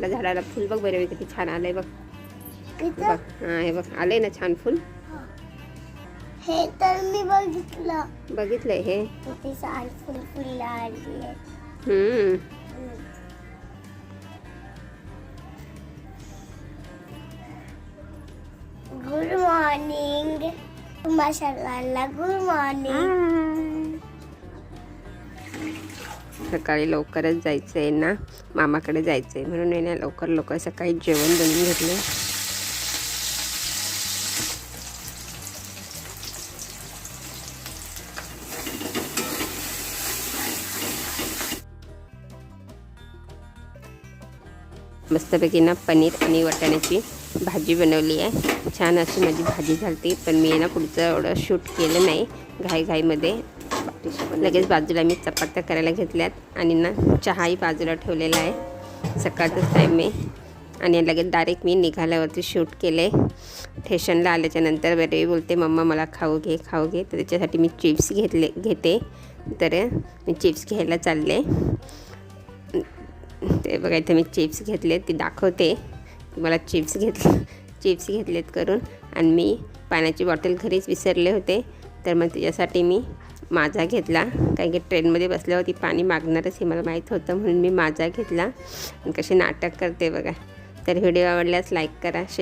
आपल्या झाडाला फुल बघ बरे किती छान आलंय बघ. बघ हा हे बघ आलंय ना छान फुल. हे. तर मी बघितलं. बघितलंय हे? किती छान फुल फुल हम्म. गुड मॉर्निंग तुम्हा सर्वांना गुड मॉर्निंग सकाळी लवकरच जायचं आहे ना मामाकडे जायचं आहे म्हणून मी ना लवकर लवकर सकाळी जेवण बनवून घेतलं मस्तपैकी ना पनीर आणि वाटाण्याची भाजी बनवली आहे. छान अशी माझी भाजी झाली पण मी ना पुढचं एवढं शूट केलं नाही घाईघाईमध्ये. लगेच बाजूला मी चपात्या करायला घेतल्यात. आणि ना चहाही बाजूला ठेवलेला आहे. सकाळचाच टाईम मी आणि लगेच डायरेक्ट मी निघाल्यावरती शूट केले. स्टेशनला आल्याच्यानंतर बरे बोलते मम्मा मला खाऊ घे खाऊ घे. तर त्याच्यासाठी मी चिप्स घेतले घेते. तर मी चिप्स घ्यायला चालले. ते बघा इथे मी चिप्स घेतले ती दाखवते. मला चिप्स घेतले चिप्स घेतलेत करून. आणि मी पाण्याची बॉटल घरीच विसरले होते. तर मग त्याच्यासाठी मी माझा घेतला. कारण की ट्रेनमध्ये बसल्यावरती पाणी मागणारच हे मला माहीत होतं म्हणून मी माझा घेतला. आणि कसे नाटक करते बघा. तर व्हिडिओ आवडल्यास लाईक करा शेअर